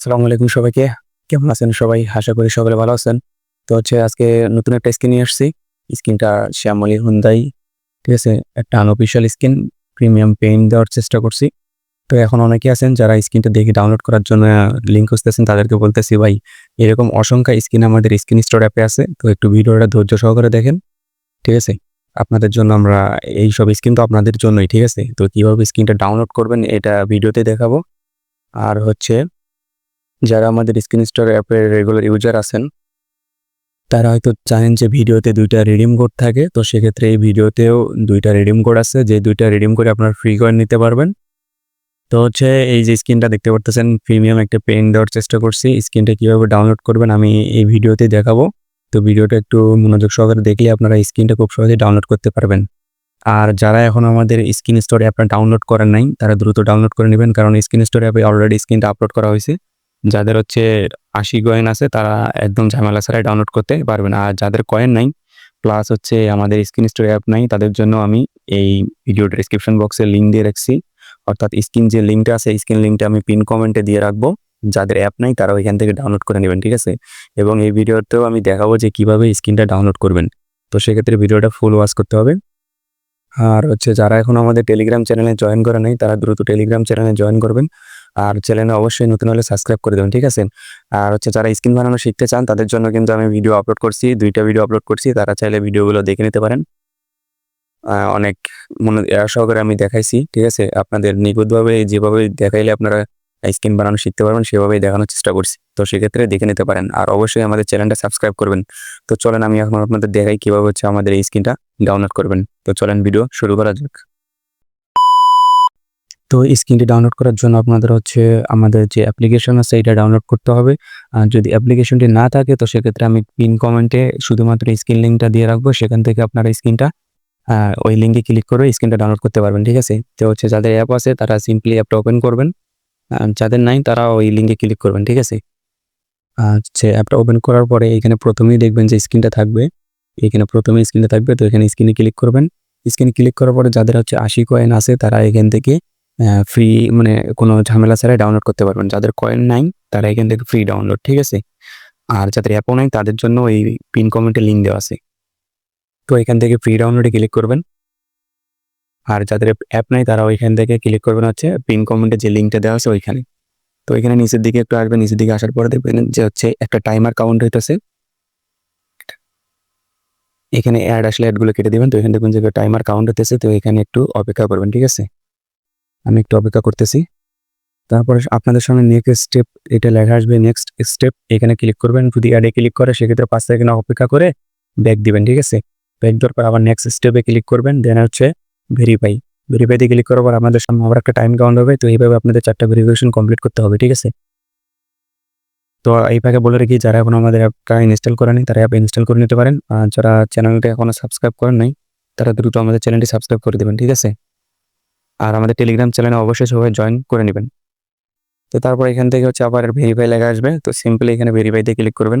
আসসালামু আলাইকুম সবাইকে। কেমন আছেন সবাই? আশা করি সকলে ভালো আছেন। তো হচ্ছে আজকে নতুন একটা স্কিন নিয়ে আসছি। স্কিনটা শ্যামলি হুন্দাই ঠিক আছে? একটা আনঅফিসিয়াল স্কিন প্রিমিয়াম পেইন্ট দেওয়ার চেষ্টা করছি। তো এখন অনেকে আছেন যারা স্কিনটা দেখে ডাউনলোড করার জন্য লিঙ্ক খুঁজতেছেন, তাদেরকে বলতেছি, ভাই, এরকম অসংখ্য স্কিন আমাদের স্কিন স্টোর অ্যাপে আছে। তো একটু ভিডিওটা ধৈর্য সহকারে দেখেন। ঠিক আছে? আপনাদের জন্য আমরা এই সব স্কিন তো আপনাদের জন্যই, ঠিক আছে? তো কীভাবে স্কিনটা ডাউনলোড করবেন, এটা ভিডিওতে দেখাবো। আর হচ্ছে যারা আমাদের স্ক্রিন স্টোর অ্যাপের রেগুলার ইউজার আছেন, তারা হয়তো জানেন যে ভিডিওতে দুইটা রিডিম কোড থাকে, তো সেক্ষেত্রে এই ভিডিওতেও দুইটা রিডিম কোড আছে। যে দুইটা রিডিম করে আপনার ফ্রি করে নিতে পারবেন। তো হচ্ছে এই যে স্ক্রিনটা দেখতে পারতেছেন প্রিমিয়াম একটা পেন দেওয়ার চেষ্টা করছি। স্ক্রিনটা কীভাবে ডাউনলোড করবেন আমি এই ভিডিওতে দেখাবো। তো ভিডিওটা একটু মনোযোগ সহকারে দেখলে আপনারা স্ক্রিনটা খুব সহজে ডাউনলোড করতে পারবেন। আর যারা এখন আমাদের স্ক্রিন স্টোর অ্যাপটা ডাউনলোড করেন নাই, তারা দ্রুত ডাউনলোড করে নেবেন, কারণ স্ক্রিন স্টোর অ্যাপে অলরেডি স্ক্রিনটা আপলোড করা হয়েছে। যাদের হচ্ছে আশি কয়েন আছে, তারা একদম ঝামেলা ছাড়াই ডাউনলোড করতে পারবেন আর যাদের কয়েন নাই প্লাস হচ্ছে আমাদের স্ক্রিন স্টোর অ্যাপ নাই, তাদের জন্য আমি এই ভিডিও ডিসক্রিপশন বক্সে লিঙ্ক দিয়ে রাখছি। অর্থাৎ স্ক্রিন যে লিঙ্কটা আছে স্ক্রিন লিঙ্কটা আমি পিন কমেন্টে দিয়ে রাখব। যাদের অ্যাপ নাই, তারা ওইখান থেকে ডাউনলোড করে নেবেন, ঠিক আছে? এবং এই ভিডিওতেও আমি দেখাবো যে কীভাবে স্ক্রিনটা ডাউনলোড করবেন। তো সেক্ষেত্রে ভিডিওটা ফুল ওয়াচ করতে হবে। আর হচ্ছে যারা এখন আমাদের টেলিগ্রাম চ্যানেলে জয়েন করে নাই, তারা দ্রুত টেলিগ্রাম চ্যানেলে জয়েন করবেন। আর চ্যানেলে অবশ্যই নতুন হলে সাবস্ক্রাইব করে দেবেন, ঠিক আছে? আর হচ্ছে যারা স্ক্রিন বানানো শিখতে চান, তাদের জন্য কিন্তু আমি ভিডিও আপলোড করছি, দুইটা ভিডিও আপলোড করছি, তারা চাইলে ভিডিওগুলো দেখে নিতে পারেন। অনেক মনে সহকারে আমি দেখাইছি, ঠিক আছে? আপনাদের নিখুঁতভাবে যেভাবে দেখাইলে আপনারা স্ক্রিন বানানো শিখতে পারবেন, সেভাবেই দেখানোর চেষ্টা করছি। তো সেক্ষেত্রে দেখে নিতে পারেন। আর অবশ্যই আমাদের চ্যানেলটা সাবস্ক্রাইব করবেন। তো চলেন আমি এখন আপনাদের দেখাই কীভাবে হচ্ছে আমাদের এই স্ক্রিনটা ডাউনলোড করবেন। তো চলেন ভিডিও শুরু করা যাক। তো স্ক্রিনটি ডাউনলোড করার জন্য আপনাদের হচ্ছে আমাদের যে অ্যাপ্লিকেশন আছে, এটা ডাউনলোড করতে হবে। আর যদি অ্যাপ্লিকেশনটি না থাকে, তো সেক্ষেত্রে আমি পিন কমেন্টে শুধুমাত্র স্ক্রিন লিঙ্কটা দিয়ে রাখব। সেখান থেকে আপনারা স্ক্রিনটা ওই লিঙ্কে ক্লিক করে স্ক্রিনটা ডাউনলোড করতে পারবেন, ঠিক আছে? তো হচ্ছে যাদের অ্যাপ আছে, তারা সিম্পলি অ্যাপটা ওপেন করবেন। যাদের নাই, তারা ওই লিঙ্কে ক্লিক করবেন, ঠিক আছে? হচ্ছে অ্যাপটা ওপেন করার পরে এখানে প্রথমেই দেখবেন যে স্ক্রিনটা থাকবে। এখানে প্রথমে স্ক্রিনটা থাকবে, তো এখানে স্ক্রিনে ক্লিক করবেন। স্ক্রিনে ক্লিক করার পরে যাদের হচ্ছে আশি কয়েন আছে, তারা এখান থেকে ফ্রি মানে কোনো ঝামেলা ছাড়াই ডাউনলোড করতে পারবেন। যাদের কয়েন নাই তারা এখান থেকে ফ্রি ডাউনলোড ঠিক আছে? আর যাদের অ্যাপও নাই, তাদের জন্য ওই পিন কমেন্টে লিঙ্ক দেওয়া আছে। তো এখান থেকে ফ্রি ডাউনলোডে ক্লিক করবেন। আর যাদের অ্যাপ নাই তারা ওইখান থেকে ক্লিক করবেন হচ্ছে পিন কমেন্টে যে লিঙ্কটা দেওয়া আছে ওইখানে। তো এখানে নিচের দিকে একটু আসবেন, নিচের দিকে আসার পরে দেখবেন যে হচ্ছে একটা টাইমার কাউন্ট হইতেছে। এখানে অ্যাড আসলে অ্যাডগুলো কেটে দেবেন, তো এখানে দেখবেন যে টাইমার কাউন্ট হতেছে তো এখানে একটু অপেক্ষা করবেন, ঠিক আছে? আমি একটু অপেক্ষা করতেছি। তারপরে আপনাদের সামনে নেক্সট স্টেপ এটা লেখা আসবে নেক্সট স্টেপ এখানে ক্লিক করবেন, যদি অ্যাডে ক্লিক করে, সেক্ষেত্রে পাঁচ সেকেন্ড অপেক্ষা করে ব্যাক দিবেন, ঠিক আছে? ব্যাক দেওয়ার পর আবার নেক্সট স্টেপে ক্লিক করবেন দেন হচ্ছে ভেরিফাই ভেরিফাইতে ক্লিক করার পর আমাদের সামনে আবার একটা টাইম কাউন্ট হবে, তো এইভাবে আপনাদের চারটা ভেরিফিকেশন কমপ্লিট করতে হবে, ঠিক আছে? তো এই ফাঁকে বলে রাখি, যারা এখন আমাদের অ্যাপটা ইনস্টল করেনি, তারা অ্যাপ ইনস্টল করে নিতে পারেন। আর যারা চ্যানেলটা এখনও সাবস্ক্রাইব করেন নাই, তারা দ্রুত আমাদের চ্যানেলটি সাবস্ক্রাইব করে দেবেন, ঠিক আছে? আর আমাদের টেলিগ্রাম চ্যানেলে অবশ্যই সবাই জয়েন করে নেবেন। তো তারপর এখান থেকে হচ্ছে আবার ভেরিফাই লেখা আসবে। তো সিম্পলি এখানে ভেরিফাইতে ক্লিক করবেন।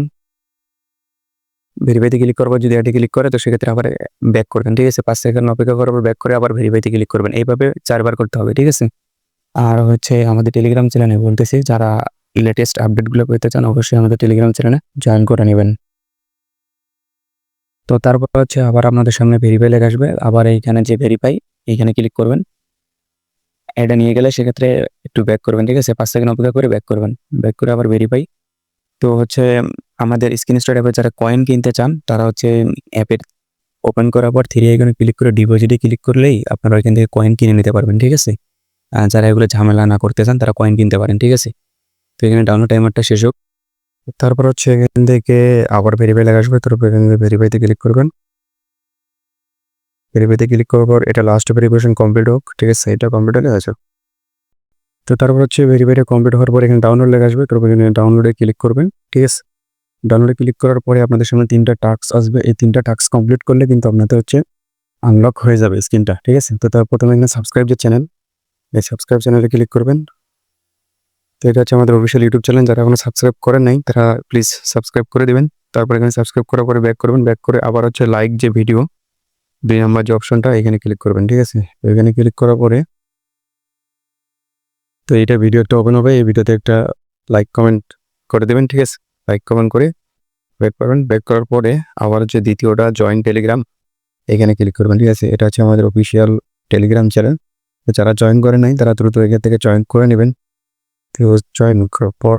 ভেরিফাইতে ক্লিক করব যদি এটি ক্লিক করে, তো সেক্ষেত্রে আবার ব্যাক করবেন। ঠিক আছে, পাঁচ সেকেন্ড অপেক্ষা করার পর ব্যাক করে আবার ভেরিফাইতে ক্লিক করবেন। এইভাবে চারবার করতে হবে, ঠিক আছে? আর হচ্ছে আমাদের টেলিগ্রাম চ্যানেলে বলতেছি, যারা লেটেস্ট আপডেটগুলো পেতে চান, অবশ্যই আমাদের টেলিগ্রাম চ্যানেলে জয়েন করে নেবেন। তো তারপর হচ্ছে আবার আপনাদের সামনে ভেরিফাই লেখা আসবে। আবার এইখানে যে ভেরিফাই এইখানে ক্লিক করবেন। এটা নিয়ে গেলে সেক্ষেত্রে একটু ব্যাক করবেন, ঠিক আছে? পাঁচ সেকেন্ড অপেক্ষা করে ব্যাক করবেন। ব্যাক করে আবার ভেরিফাই তো হচ্ছে, আমাদের স্ক্রিন স্টোর অ্যাপে যারা কয়েন কিনতে চান, তারা হচ্ছে অ্যাপের ওপেন করার পর থ্রি আইকনে ক্লিক করে ডিপোজিটে ক্লিক করলেই আপনারা ওইখান থেকে কয়েন কিনে নিতে পারবেন, ঠিক আছে? যারা এগুলো ঝামেলা না করতে চান, তারা কয়েন কিনতে পারেন, ঠিক আছে? তো এখানে ডাউনলোড টাইমারটা শেষ হোক। তারপর হচ্ছে এখান থেকে আবার ভেরিফাই লেখা আসবে, তারপর এখান থেকে ভেরিফাইতে ক্লিক করবেন। ভেরিফাইতে ক্লিক করার পর এটা লাস্ট ভেরিফিকেশন কমপ্লিট হোক, ঠিক আছে? এটা কমপ্লিট হলে আছে তো তারপর হচ্ছে ভেরিফাইটা কমপ্লিট হওয়ার পর এখানে ডাউনলোড লেখা আসবে, তারপর এখানে ডাউনলোডে ক্লিক করবেন, ঠিক আছে? ডাউনলোডে ক্লিক করার পরে আপনাদের সামনে তিনটা টাস্ক আসবে। এই তিনটা টাস্ক কমপ্লিট করলে কিন্তু আপনাদের হচ্ছে আনলক হয়ে যাবে স্ক্রিনটা ঠিক আছে? তো তার প্রথমে এখানে সাবস্ক্রাইব যে চ্যানেল এই সাবস্ক্রাইব চ্যানেলে ক্লিক করবেন। তো এটা হচ্ছে আমাদের অফিসিয়াল ইউটিউব চ্যানেল যারা এখনও সাবস্ক্রাইব করেন নাই, তারা প্লিজ সাবস্ক্রাইব করে দেবেন। তারপর এখানে সাবস্ক্রাইব করার পরে ব্যাক করবেন। ব্যাক করে আবার হচ্ছে লাইক যে ভিডিও দুই নাম্বার যে অপশনটা এখানে ক্লিক করবেন, ঠিক আছে? এখানে ক্লিক করার পরে তো এইটা ভিডিও একটা ওপেন হবে, এই ভিডিওতে একটা লাইক কমেন্ট করে দেবেন, ঠিক আছে? লাইক কমেন্ট করে ব্যাক করবেন। ব্যাক করার পরে আবার যে দ্বিতীয়টা জয়েন টেলিগ্রাম এখানে ক্লিক করবেন, ঠিক আছে? এটা হচ্ছে আমাদের অফিসিয়াল টেলিগ্রাম চ্যানেল যারা জয়েন করে নাই, তারা দ্রুত এখান থেকে জয়েন করে নেবেন। তো জয়েন করার পর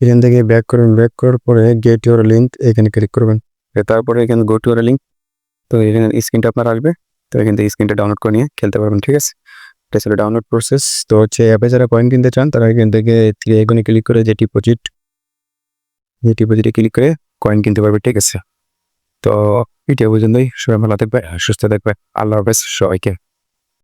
এখান থেকে ব্যাক করবেন। ব্যাক করার পরে গেট ইউর লিঙ্ক এখানে ক্লিক করবেন। তারপরে এখানে গো টু ইউর লিঙ্ক তো এখানে স্ক্রিনটা আপনার আসবে, তো এখান থেকে স্ক্রিনটা ডাউনলোড করে নিয়ে খেলতে পারবেন, ঠিক আছে? এটা ছিল ডাউনলোড প্রসেস তো হচ্ছে অ্যাপে যারা কয়েন কিনতে চান, তারা এখান থেকে আইকনে ক্লিক করে যে ডিপোজিট যে ডিপোজিটে ক্লিক করে কয়েন কিনতে পারবে, ঠিক আছে? তো এটা পর্যন্তই, সবাই ভালো থাকবে সুস্থ থাকবে আল্লাহ হাফেজ, সবাইকে।